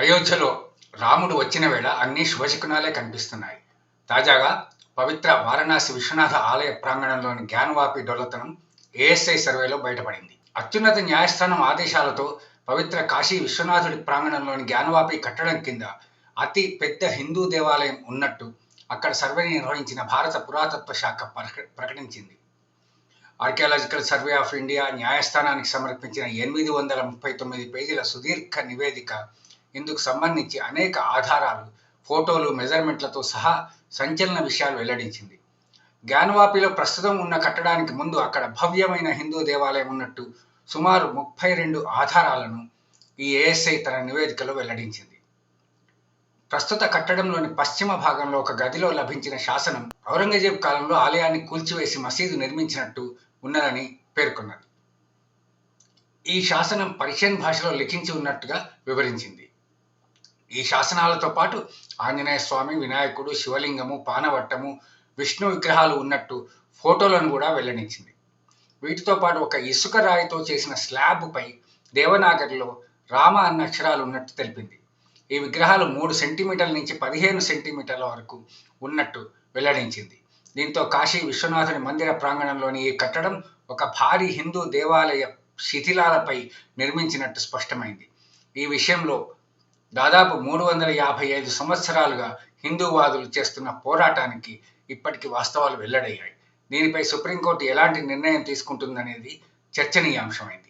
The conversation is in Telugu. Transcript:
అయోధ్యలో రాముడు వచ్చిన వేళ అన్ని శుభశకునాలే కనిపిస్తున్నాయి. తాజాగా పవిత్ర వారణాసి విశ్వనాథ ఆలయ ప్రాంగణంలోని జ్ఞానవాపి డొల్లతనం ఏఎస్ఐ సర్వేలో బయటపడింది. అత్యున్నత న్యాయస్థానం ఆదేశాలతో పవిత్ర కాశీ విశ్వనాథుడి ప్రాంగణంలోని జ్ఞానవాపి కట్టడం కింద అతి పెద్ద హిందూ దేవాలయం ఉన్నట్టు అక్కడ సర్వే నిర్వహించిన భారత పురాతత్వ శాఖ ప్రకటించింది. ఆర్కియాలజికల్ సర్వే ఆఫ్ ఇండియా న్యాయస్థానానికి సమర్పించిన ఎనిమిది వందల ముప్పై తొమ్మిది పేజీల సుదీర్ఘ నివేదిక ఇందుకు సంబంధించి అనేక ఆధారాలు ఫోటోలు మెజర్మెంట్లతో సహా సంచలన విషయాలు వెల్లడించింది. జ్ఞానవాపిలో ప్రస్తుతం ఉన్న కట్టడానికి ముందు అక్కడ భవ్యమైన హిందూ దేవాలయం ఉన్నట్టు సుమారు ముప్పై రెండు ఆధారాలను ఈ ఏఎస్ఐ తన నివేదికలో వెల్లడించింది. ప్రస్తుత కట్టడంలోని పశ్చిమ భాగంలో ఒక గదిలో లభించిన శాసనం ఔరంగజేబ్ కాలంలో ఆలయాన్ని కూల్చివేసి మసీదు నిర్మించినట్టు ఉన్నదని పేర్కొన్నది. ఈ శాసనం పర్షియన్ భాషలో లిఖించి ఉన్నట్టుగా వివరించింది. ఈ శాసనాలతో పాటు ఆంజనేయ స్వామి వినాయకుడు శివలింగము పానవట్టము విష్ణు విగ్రహాలు ఉన్నట్టు ఫోటోలను కూడా వెల్లడించింది. వీటితో పాటు ఒక ఇసుక రాయితో చేసిన స్లాబ్పై దేవనాగరిలో రామ అన్న అక్షరాలు ఉన్నట్టు తెలిపింది. ఈ విగ్రహాలు మూడు సెంటీమీటర్ల నుంచి పదిహేను సెంటీమీటర్ల వరకు ఉన్నట్టు వెల్లడించింది. దీంతో కాశీ విశ్వనాథుని మందిర ప్రాంగణంలోని ఈ కట్టడం ఒక భారీ హిందూ దేవాలయ శిథిలాలపై నిర్మించినట్టు స్పష్టమైంది. ఈ విషయంలో దాదాపు మూడు వందల యాభై ఐదు సంవత్సరాలుగా హిందూవాదులు చేస్తున్న పోరాటానికి ఇప్పటికి వాస్తవాలు వెల్లడయ్యాయి. దీనిపై సుప్రీంకోర్టు ఎలాంటి నిర్ణయం తీసుకుంటుందనేది చర్చనీయాంశమైంది.